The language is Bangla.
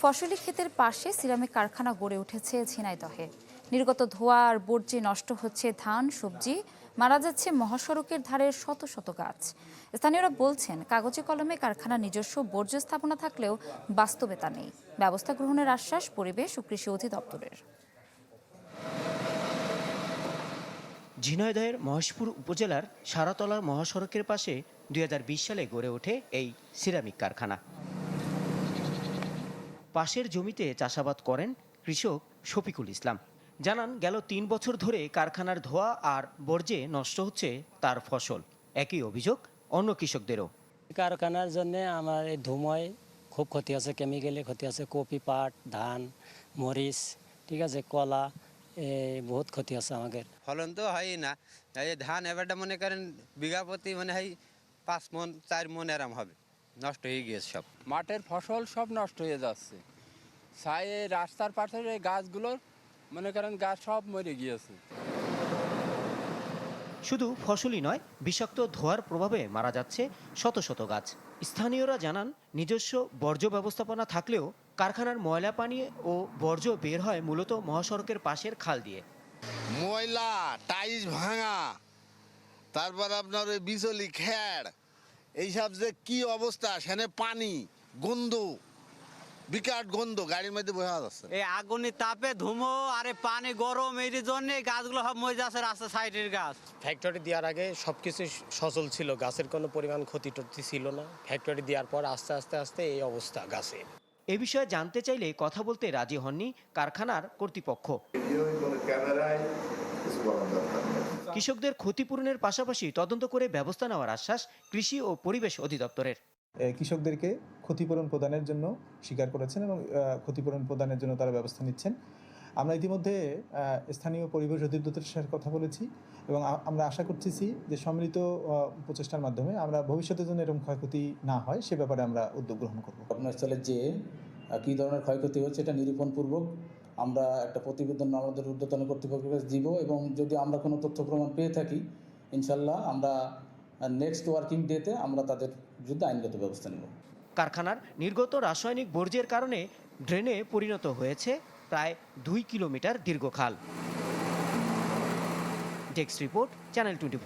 ফসলি ক্ষেতের পাশে সিরামিক কারখানা গড়ে উঠেছে ঝিনাইদহে নির্গত ধোঁয়া আর বর্জ্যে নষ্ট হচ্ছে ধান, সবজি, মারা যাচ্ছে মহাসড়কের ধারের শত শত গাছ। স্থানীয়রা বলছেন, কাগজে কলমে কারখানা নিজস্ব বর্জ্য স্থাপনা থাকলেও বাস্তবে তা নেই। ব্যবস্থা গ্রহণের আশ্বাস পরিবেশ ও কৃষি অধিদপ্তরের। ঝিনাইদহের মহেশপুর উপজেলার সারাতলা মহাসড়কের পাশে দুই হাজার বিশ সালে গড়ে ওঠে এই সিরামিক কারখানা। পাশের জমিতে চাষাবাদ করেন কৃষক শফিকুল ইসলাম। জানান গেল তিন বছর ধরে কারখানার ধোঁয়া আর বর্জ্যে নষ্ট হচ্ছে তার ফসল। একই অভিযোগ অন্য কৃষকদেরও। কারখানার জন্য আমার এই ধুময় খুব ক্ষতি আছে কেমিক্যালে ক্ষতি আছে কপি পাট ধান মরিচ ঠিক আছে কলা বহুত ক্ষতি আছে আমাদের। ফলন তো হয়ই না। এই ধান এবারটা মনে করেন বিঘা প্রতি মানে হয় পাঁচ মন চার মন এরম হবে। নষ্ট হয়ে গিয়েছে সব। মাঠের ফসল সব নষ্ট হয়ে যাচ্ছে। সাই এই রাস্তার পাশের এই গাছগুলোর মনে করেন গাছ সব মরে গিয়েছে। শুধু ফসলই নয় বিষাক্ত ধোঁয়ার প্রভাবে মারা যাচ্ছে শত শত গাছ। স্থানীয়রা জানান নিজস্ব বর্জ্য ব্যবস্থাপনা থাকলেও কারখানার ময়লা পানি ও বর্জ্য বের হয় মূলত মহাসড়কের পাশের খাল দিয়ে। ময়লা টাইস ভাঙা তারপর আপনার ওই বিচলি খ্যাড় এইসব যে কি অবস্থা? সেখানে পানি গন্ধ বিকাট গন্ধ গাড়ির মধ্যে বোঝা যাচ্ছে এই আগুনের তাপে ধুমো আরে পানি গরম এর জন্য গাছগুলো সব মরে যাচ্ছে রাস্তা সাইডের গাছ। ফ্যাক্টরি দেওয়ার আগে সব কিছু সচল ছিল গাছের কোনো পরিমাণ ক্ষতি টতি ছিল না। ফ্যাক্টরি দেওয়ার পর আস্তে আস্তে আস্তে এই অবস্থা গাছের এ বিষয়ে জানতে চাইলে কথা বলতে রাজি হননি কারখানার কর্তৃপক্ষ। কৃষকদের ক্ষতিপূরণের পাশাপাশি তদন্ত করে ব্যবস্থা নেওয়ার আশ্বাস কৃষি ও পরিবেশ অধিদপ্তরের। কৃষকদেরকে ক্ষতিপূরণ প্রদানের জন্য স্বীকার করেছেন এবং ক্ষতিপূরণ প্রদানের জন্য তারা ব্যবস্থা নিচ্ছেন। আমরা ইতিমধ্যে স্থানীয় পরিবেশ অধিদপ্তরের সাথে কথা বলেছি এবং আমরা আশা করতেছি যে সম্মিলিত প্রচেষ্টার মাধ্যমে আমরা ভবিষ্যতের জন্য এরকম ক্ষয়ক্ষতি না হয় সে ব্যাপারে আমরা উদ্যোগ গ্রহণ করব। ঘটনাস্থলে যে কী ধরনের ক্ষয়ক্ষতি হচ্ছে এটা নিরূপণপূর্বক আমরা একটা প্রতিবেদন আমাদের ঊর্ধ্বতন কর্তৃপক্ষের কাছে দিব এবং যদি আমরা কোনো তথ্য প্রমাণ পেয়ে থাকি, ইনশাল্লাহ আমরা নেক্সট ওয়ার্কিং ডেতে আমরা তাদের বিরুদ্ধে আইনগত ব্যবস্থা নেব। কারখানার নির্গত রাসায়নিক বর্জ্যের কারণে ড্রেনে পরিণত হয়েছে প্রায় দুই কিলোমিটার দীর্ঘ খাল ডেস্ক রিপোর্ট চ্যানেল টোয়েন্টি